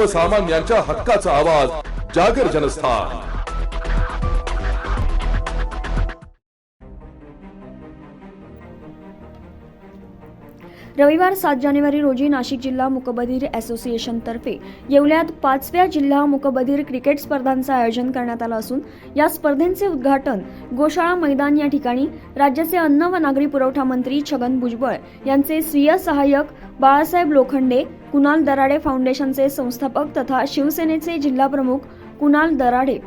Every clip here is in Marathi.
सर्वसामान्यांच्या हक्काचा आवाज जागर जनस्थान. रविवार सात जानेवारी रोजी नाशिक जिल्हा मुकबधीर असोसिएशनतर्फे येवल्यात पाचव्या जिल्हा मुकबधीर क्रिकेट स्पर्धांचं आयोजन करण्यात आलं असून या स्पर्धेचे उद्घाटन गोशाळा मैदान या ठिकाणी राज्याचे अन्न व नागरी पुरवठा मंत्री छगन भुजबळ यांचे स्वीय सहाय्यक बाळासाहेब लोखंडे कुणाल दराडे फाउंडेशनचे संस्थापक तथा शिवसेनेचे जिल्हाप्रमुख कुणाल दराडे.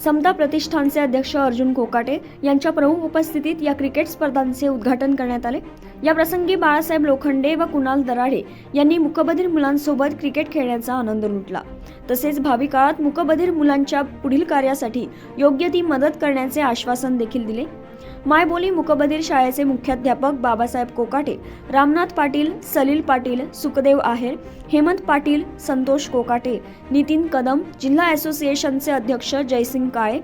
समता प्रतिष्ठानचे अध्यक्ष अर्जुन कोकाटे यांच्या प्रमुख उपस्थितीत या क्रिकेट स्पर्धांचे उद्घाटन करण्यात आले. या प्रसंगी बाळासाहेब लोखंडे व कुणाल दराडे यांनी मुकबधीर मुलांसोबत क्रिकेट खेळण्याचा आनंद लुटला. तसेच भावी काळात मुकबधीर मुलांच्या पुढील कार्यासाठी योग्य ती मदत करण्याचे आश्वासन देखील दिले. मायबोली मुकबधीर शाळेचे मुख्याध्यापक बाबासाहेब कोकाटे रामनाथ पाटील सलील पाटील सुखदेव आहेर हेमंत पाटील संतोष कोकाटे नितीन कदम जिल्हा असोसिएशनचे अध्यक्ष जयसिंग काळे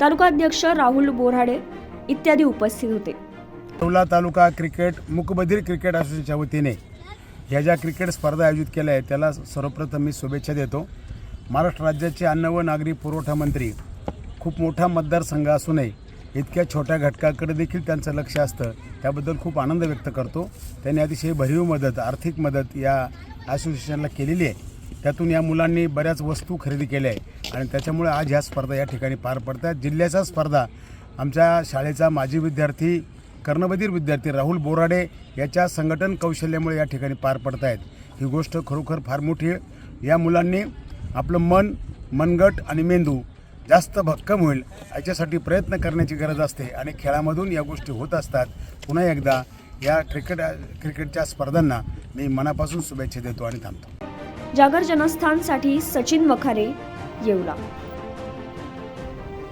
तालुकाध्यक्ष राहुल बोराडे इत्यादी उपस्थित होते. येवला तालुका क्रिकेट मुकबधीर क्रिकेट असोसिएशनच्या वतीने ह्या ज्या क्रिकेट स्पर्धा आयोजित केल्या आहेत त्याला सर्वप्रथम मी शुभेच्छा देतो. महाराष्ट्र राज्याचे अन्न व नागरी पुरवठा मंत्री खूप मोठा मतदारसंघ असूनही इतक्या छोट्या घटकाकडे देखील त्यांचं लक्ष असतं त्याबद्दल खूप आनंद व्यक्त करतो. त्यांनी अतिशय भरीव मदत आर्थिक मदत या असोसिएशनला केलेली आहे. त्यातून या मुलांनी बऱ्याच वस्तू खरेदी केल्या आहे आणि त्याच्यामुळे आज ह्या स्पर्धा या ठिकाणी पार पडतात. जिल्ह्याच्या स्पर्धा आमच्या शाळेचा माजी विद्यार्थी कर्णबधीर विद्यार्थी राहुल बोराडे याच्या संघटन कौशल्यामुळे या ठिकाणी पार पडत आहेत ही गोष्ट खरोखर फार मोठी आहे. या मुलांनी आपलं मन मनगट आणि मेंदू जास्त भक्कम होईल याच्यासाठी प्रयत्न करण्याची गरज असते. आणि खेळामधून या गोष्टी होत असतात. पुन्हा एकदा या क्रिकेट क्रिकेटच्या स्पर्धांना मी मनापासून शुभेच्छा देतो आणि थांबतो. जागर जनस्थानसाठी सचिन वखारे येवला.